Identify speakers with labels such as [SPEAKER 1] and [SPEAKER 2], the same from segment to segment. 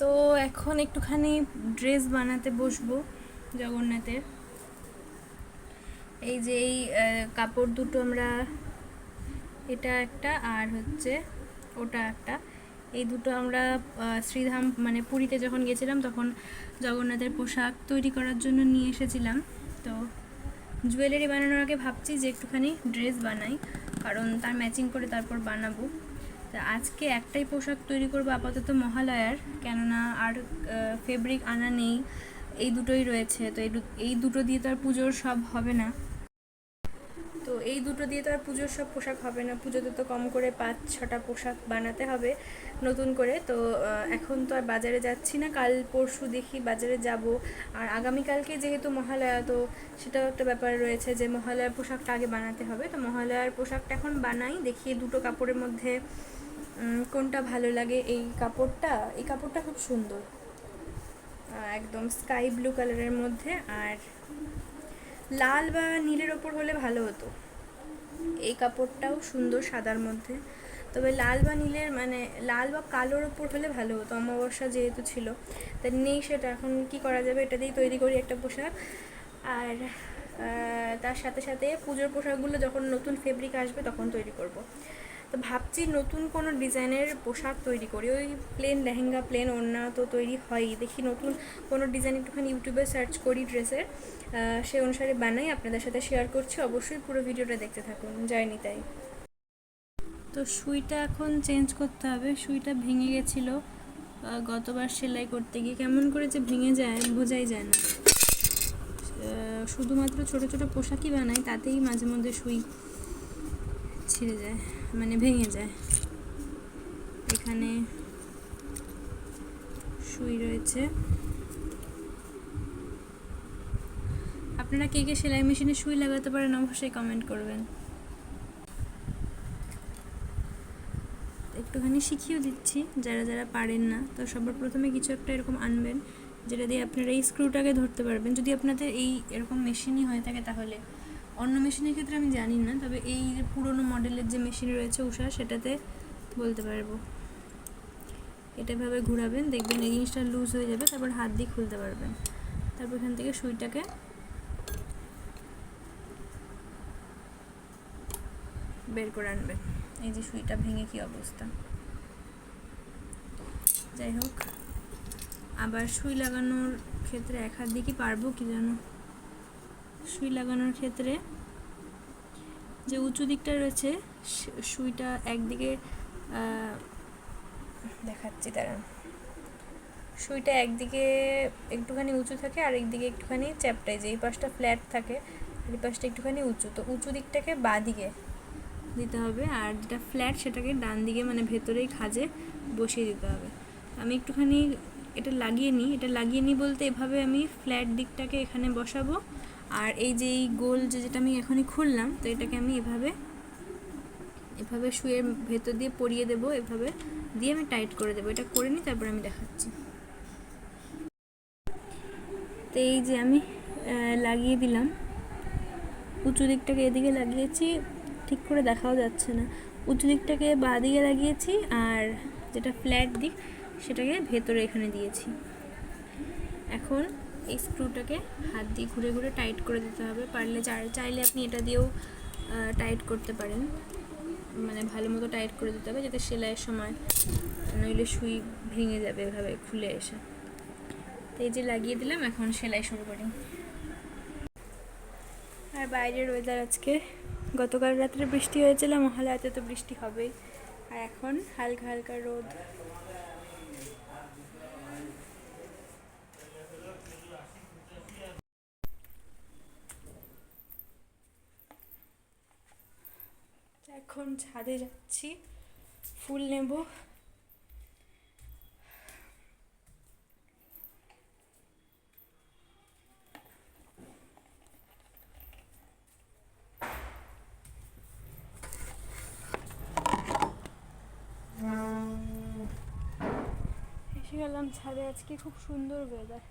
[SPEAKER 1] তো এখন একটুখানি ড্রেস বানাতে বসবো জগন্নাথের। এই যে এই কাপড় দুটো আমরা, এটা একটা আর হচ্ছে ওটা একটা। এই দুটো আমরা শ্রীধাম মানে পুরীতে যখন গেছিলাম তখন জগন্নাথের পোশাক তৈরি করার জন্য নিয়ে এসেছিলাম। তো জুয়েলারি বানানোর আগে ভাবছি যে একটুখানি ড্রেস বানাই, কারণ তার ম্যাচিং করে তারপর বানাবো। তা আজকে একটাই পোশাক তৈরি করব আপাতত মহালয়ার। কেননা আর ফেব্রিক আনা নেই, এই দুটোই রয়েছে। তো এই দুটো দিয়ে তো আর পুজোর সব হবে না। তো এই দুটো দিয়ে তো আর পুজোর সব পোশাক হবে না। পুজোতে তো কম করে পাঁচ, ছটা পোশাক বানাতে হবে নতুন করে। তো এখন তো আর বাজারে যাচ্ছি না। কাল পরশু দেখি বাজারে যাব। আর আগামীকালকে যেহেতু মহালয়া, তো সেটাও একটা ব্যাপার রয়েছে যে মহালয়ার পোশাকটা আগে বানাতে হবে। তো মহালয়ার পোশাকটা এখন বানাই দেখি দুটো কাপড়ের মধ্যে কোনটা ভালো লাগে? এই কাপড়টা এই কাপড়টা খুব সুন্দর। একদম স্কাই ব্লু কালারের মধ্যে। আর লাল বা নীলের ওপর হলে ভালো হতো। এই কাপড়টাও সুন্দর সাদার মধ্যে। তবে লাল বা নীলের মানে লাল বা কালোর ওপর হলে ভালো হতো। অমাবস্যা যেহেতু ছিল, তা নেই সেটা। এখন কি করা যাবে? এটা দিয়েই তৈরি করি একটা পোশাক। আর তার সাথে সাথে পুজোর পোশাকগুলো যখন নতুন ফেব্রিক আসবে, তখন তৈরি করব। তো ভাবছি নতুন কোনো ডিজাইনের পোশাক তৈরি করি। ওই প্লেন লেহেঙ্গা প্লেন ওড়না তো তৈরি হয়ই। দেখি নতুন কোনো ডিজাইন একটুখানি ইউটিউবে সার্চ করি ড্রেসের। সে অনুসারে বানাই, আপনাদের সাথে শেয়ার করছি। অবশ্যই পুরো ভিডিওটা দেখতে থাকুন। যায়নি তাই তো সুইটা এখন চেঞ্জ করতে হবে। সুইটা ভেঙে গেছিল। গতবার সেলাই করতে গিয়ে কেমন করে যে ভেঙে যায় বোঝাই যায় না। শুধুমাত্র ছোট ছোট পোশাকই বানাই, তাতেই মাঝে মধ্যে সুই ছিঁড়ে যায় মানে ভেঙে যায়। এখানে সুই রয়েছে। আপনারা কে কে সেলাই মেশিনে সুই লাগাতে পারেন অবশ্যই কমেন্ট করবেন। একটুখানি শিখিয়েও দিচ্ছি, যারা যারা পারেন না, তো সবার প্রথমে কিছু একটা এরকম আনবেন, যেটা দিয়ে আপনারা এই স্ক্রুটাকে ধরতে পারবেন। যদি আপনাদের এই এরকম মেশিনই হয়ে থাকে তাহলে। অন্য মেশিনের ক্ষেত্রে আমি জানি না, তবে এই পুরোনো মডেলের যে মেশিন রয়েছে উষা, সেটাতে বলতে পারব। এটা এভাবে ঘোরাবেন, দেখবেন এই জিনিসটা লুজ হয়ে যাবে, তারপর হাত দিয়ে খুলতে পারবেন। তারপর এখান থেকে সুইটাকে বের করে আনবেন। এই যে সুইটা ভেঙে কি অবস্থা। যাই হোক, আবার সুই লাগানোর ক্ষেত্রে এক হাত দিয়ে কি পারব কি জানো? সুই লাগানোর ক্ষেত্রে যে উঁচু দিকটা রয়েছে সুইটা একদিকে দেখাচ্ছি, দাঁড়ান। সুইটা একদিকে একটুখানি উঁচু থাকে, আর একদিকে একটুখানি চ্যাপটায় যে এই পাশটা ফ্ল্যাট থাকে, আর এই পাশটা একটুখানি উঁচু। তো উঁচু দিকটাকে বাঁ দিকে দিতে হবে, আর যেটা ফ্ল্যাট সেটাকে ডান দিকে মানে ভেতরেই খাজে বসিয়ে দিতে হবে। আমি একটুখানি এটা লাগিয়ে নিই। এটা লাগিয়ে নিই বলতে এভাবে আমি ফ্ল্যাট দিকটাকে এখানে বসাবো আর এই যে এই গোল যে যেটা আমি এখনই খুললাম, তো এটাকে আমি এভাবে এভাবে শুয়ে ভেতর দিয়ে পরিয়ে দেবো, এভাবে দিয়ে আমি টাইট করে দেবো। এটা করে নিই তারপর আমি দেখাচ্ছি। তো এই যে আমি লাগিয়ে দিলাম। উঁচু দিকটাকে এদিকে লাগিয়েছি, ঠিক করে দেখাও যাচ্ছে না। উঁচু দিকটাকে বাঁ দিকে লাগিয়েছি আর যেটা ফ্ল্যাট দিক, সেটাকে ভেতরে এখানে দিয়েছি। এখন এই স্ক্রুটাকে হাত দিয়ে ঘুরে ঘুরে টাইট করে দিতে হবে। পারলে চাইলে আপনি এটা দিয়েও টাইট করতে পারেন। মানে ভালো মতো টাইট করে দিতে হবে যাতে সেলাইয়ের সময় নইলে সুই ভেঙে যাবে এভাবে খুলে এসে। তো এই যে লাগিয়ে দিলাম, এখন সেলাই শুরু করি। আর বাইরের ওয়েদার আজকে, গতকাল রাত্রে বৃষ্টি হয়েছিল, মহালয়াতে তো বৃষ্টি হবেই। আর এখন হালকা হালকা রোদ। এখন ছাদে যাচ্ছি। ফুল নেব। এসে গেলাম ছাদে। আজকে খুব সুন্দর ওয়েদার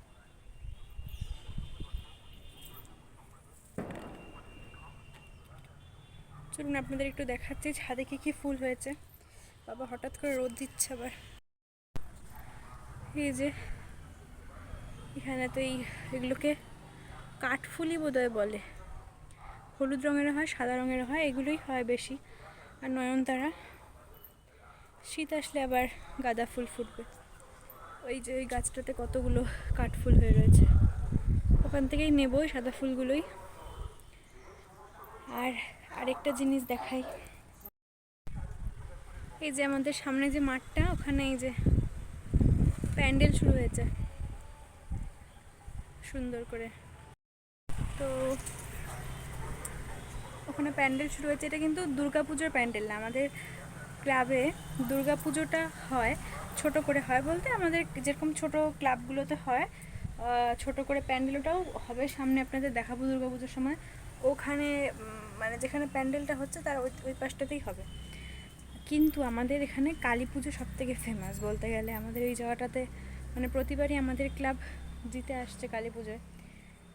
[SPEAKER 1] চলুন আপনাদের একটু দেখাচ্ছি ছাদে কী কী ফুল হয়েছে। বাবা, হঠাৎ করে রোদ দিচ্ছে আবার। এই যে, এখানে তো এই, এগুলোকে কাঠফুলি বোধহয় বলে। হলুদ রঙের হয়, সাদা রঙের হয়, এগুলোই হয় বেশি। আর নয়নতারা, শীত আসলে আবার গাঁদা ফুল ফুটবে। ওই যে ওই গাছটাতে কতগুলো কাঠফুল হয়ে রয়েছে। ওখান থেকেই নেব সাদা ফুলগুলোই। আর আরেকটা জিনিস দেখাই। এই যে আমাদের সামনে যে মাঠটা, ওখানে এই যে প্যান্ডেল শুরু হয়েছে। সুন্দর করে। তো ওখানে প্যান্ডেল শুরু হয়েছে। এটা কিন্তু দুর্গাপুজোর প্যান্ডেল না, আমাদের ক্লাবে দুর্গাপুজোটা হয়, ছোট করে হয় বলতে আমাদের যেরকম ছোট ক্লাবগুলোতে হয় ছোট করে প্যান্ডেলটাও হবে সামনে আপনাদের দেখাবো দুর্গাপুজোর সময়। ওখানে মানে যেখানে প্যান্ডেলটা হচ্ছে তার ওই ওই পাশটাতেই হবে। কিন্তু আমাদের এখানে কালী পুজো সব থেকে ফেমাস বলতে গেলে আমাদের এই জায়গাটাতে মানে প্রতিবারই আমাদের ক্লাব জিতে আসছে কালী পুজোয়।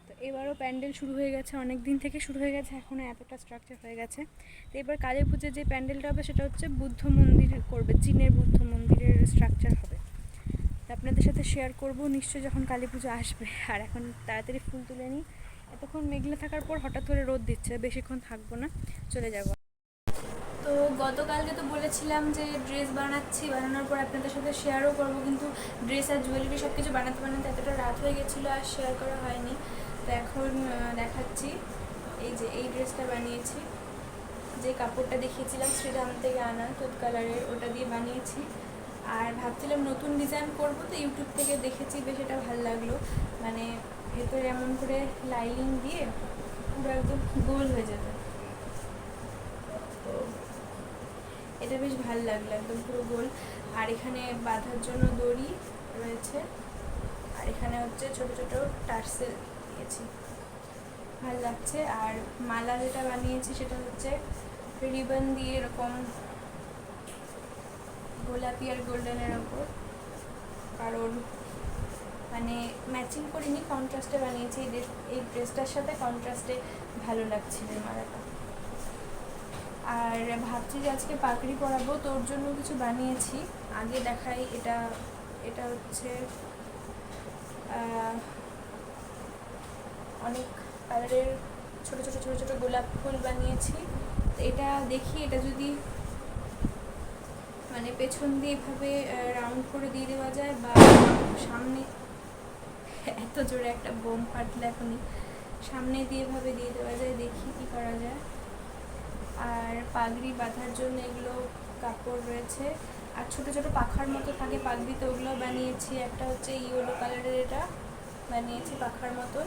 [SPEAKER 1] তো এবারও প্যান্ডেল শুরু হয়ে গেছে, অনেক দিন থেকে শুরু হয়ে গেছে, এখনও এতটা স্ট্রাকচার হয়ে গেছে। তো এবার কালী পুজোর যে প্যান্ডেলটা হবে সেটা হচ্ছে বুদ্ধ মন্দির করবে, চীনের বুদ্ধ মন্দিরের স্ট্রাকচার হবে। তো আপনাদের সাথে শেয়ার করব, নিশ্চয়ই যখন কালী পুজো আসবে। আর এখন তাড়াতাড়ি ফুল তুলে নিই। এতক্ষণ মেঘলা থাকার পর হঠাৎ করে রোদ দিচ্ছে, বেশিক্ষণ থাকব না, চলে যাব। তো গতকালকে তো বলেছিলাম যে ড্রেস বানাচ্ছি, বানানোর পর আপনাদের সাথে শেয়ারও করব, কিন্তু ড্রেস আর জুয়েলারি সব কিছু বানাতে বানাতে এতটা রাত হয়ে গেছিল আর শেয়ার করা হয়নি। তো এখন দেখাচ্ছি, এই যে এই ড্রেসটা বানিয়েছি। যে কাপড়টা দেখিয়েছিলাম শ্রীধাম থেকে আনা তুত কালারের ওটা দিয়ে বানিয়েছি। আর ভাবছিলাম নতুন ডিজাইন করব, তো ইউটিউব থেকে দেখেছি, বেশ এটা ভালো লাগল। মানে ভেতরে এমন করে লাইনিং দিয়ে পুরো একদম গোল হয়ে যাবে। তো এটা বেশ ভালো লাগল, একদম পুরো গোল। আর এখানে বাঁধার জন্য দড়ি রয়েছে। আর এখানে হচ্ছে ছোট ছোট টার্সেল দিয়েছি ভালো লাগছে। আর মালা যেটা বানিয়েছি সেটা হচ্ছে রিবন দিয়ে এরকম গোলাপি আর গোল্ডেনের ওপর। কারণ মানে ম্যাচিং করিনি কন্ট্রাস্টে বানিয়েছি, এই ড্রেস এই ড্রেসটার সাথে কন্ট্রাস্টে ভালো লাগছিল মালাটা। আর ভাবছি যে আজকে পাকড়ি পরাবো তোর জন্য কিছু বানিয়েছি। আগে দেখাই, এটা এটা হচ্ছে অনেক কালারের ছোট ছোট ছোট ছোট গোলাপ ফুল বানিয়েছি। এটা দেখি, এটা যদি মানে পেছন দিয়ে এভাবে রাউন্ড করে দিয়ে দেওয়া যায় বা সামনে এত জোরে একটা বোম ফাটলে এখনই। সামনে দিয়ে ভাবে দিয়ে দেওয়া যায়, দেখি কি করা যায়। আর পাগড়ি বাঁধার জন্য এগুলো কাপড় রয়েছে। আর ছোট ছোট পাখার মতো থাকে পাগড়ি, তো ওগুলো বানিয়েছি। একটা হচ্ছে ইয়েলো কালারের এটা, বানিয়েছি পাখার মতন।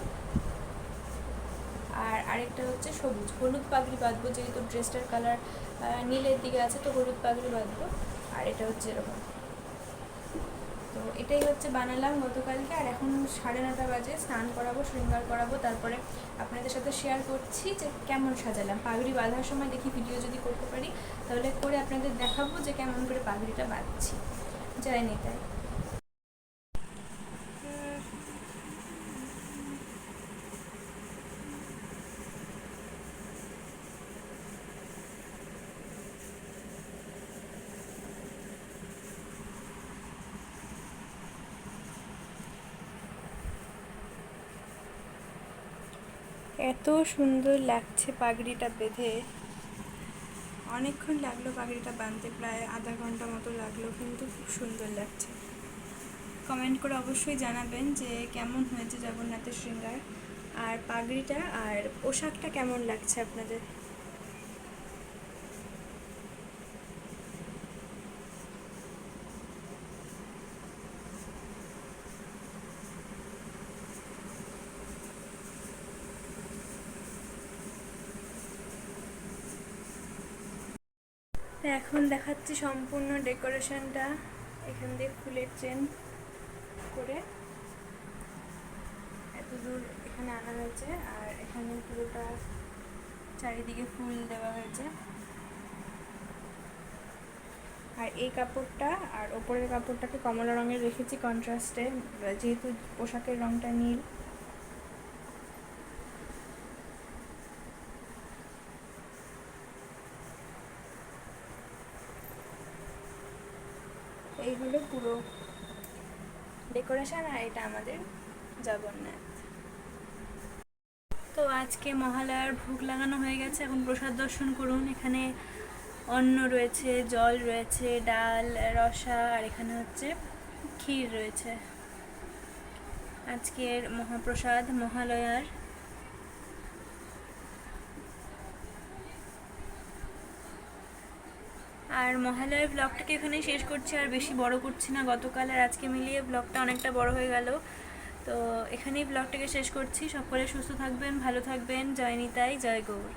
[SPEAKER 1] আর আরেকটা হচ্ছে সবুজ, হলুদ পাগড়ি বাঁধবো, যেহেতু ড্রেসটার কালার নীলের দিকে আছে, তো হলুদ পাগড়ি বাঁধবো। আর এটা হচ্ছে এরকম। তো এটাই হচ্ছে বানালাম গতকালকে। আর এখন সাড়ে নটা বাজে, স্নান করাবো, শৃঙ্গার করাবো, তারপরে আপনাদের সাথে শেয়ার করছি যে কেমন সাজালাম। পাগড়ি বাঁধার সময় দেখি ভিডিও যদি করতে পারি, তাহলে করে আপনাদের দেখাবো যে কেমন করে পাগড়িটা বাঁধছি। যায়নি তাই এত সুন্দর লাগছে পাগড়িটা বেঁধে। অনেকক্ষণ লাগল পাগড়িটা বাঁধতে, প্রায় আধা ঘণ্টা মতো লাগল, কিন্তু খুব সুন্দর লাগছে। কমেন্ট করে অবশ্যই জানাবেন যে কেমন হয়েছে জগন্নাথের শৃঙ্গার। আর পাগড়িটা আর পোশাকটা কেমন লাগছে আপনাদের? এখন দেখাচ্ছি সম্পূর্ণ ডেকোরেশনটা। এখান দিয়ে ফুলের চেন করে এত দূর এখানে আনা হয়েছে, আর এখানে পুরোটা চারিদিকে ফুল দেওয়া হয়েছে। আর এই কাপড়টা আর ওপরের কাপড়টাকে কমলা রঙের রেখেছি কন্ট্রাস্টে যেহেতু পোশাকের রঙটা নীল এই হলো পুরো ডেকোরেশন আর এটা আমাদের জগন্নাথ। তো আজকে মহালয়ার ভোগ লাগানো হয়ে গেছে, এখন প্রসাদ দর্শন করুন। এখানে অন্ন রয়েছে, জল রয়েছে, ডাল, রসা, আর এখানে হচ্ছে ক্ষীর রয়েছে। আজকের মহাপ্রসাদ মহালয়ার আর মহালয়ার ব্লগটাকে এখানে শেষ করছি, আর বেশি বড় করছি না। গতকাল আর আজকে মিলিয়ে ব্লগটা অনেকটা বড় হয়ে গেল। তো এখানেই ব্লগটাকে শেষ করছি। সকলে সুস্থ থাকবেন, ভালো থাকবেন। জয় নিতাই, জয় গৌর।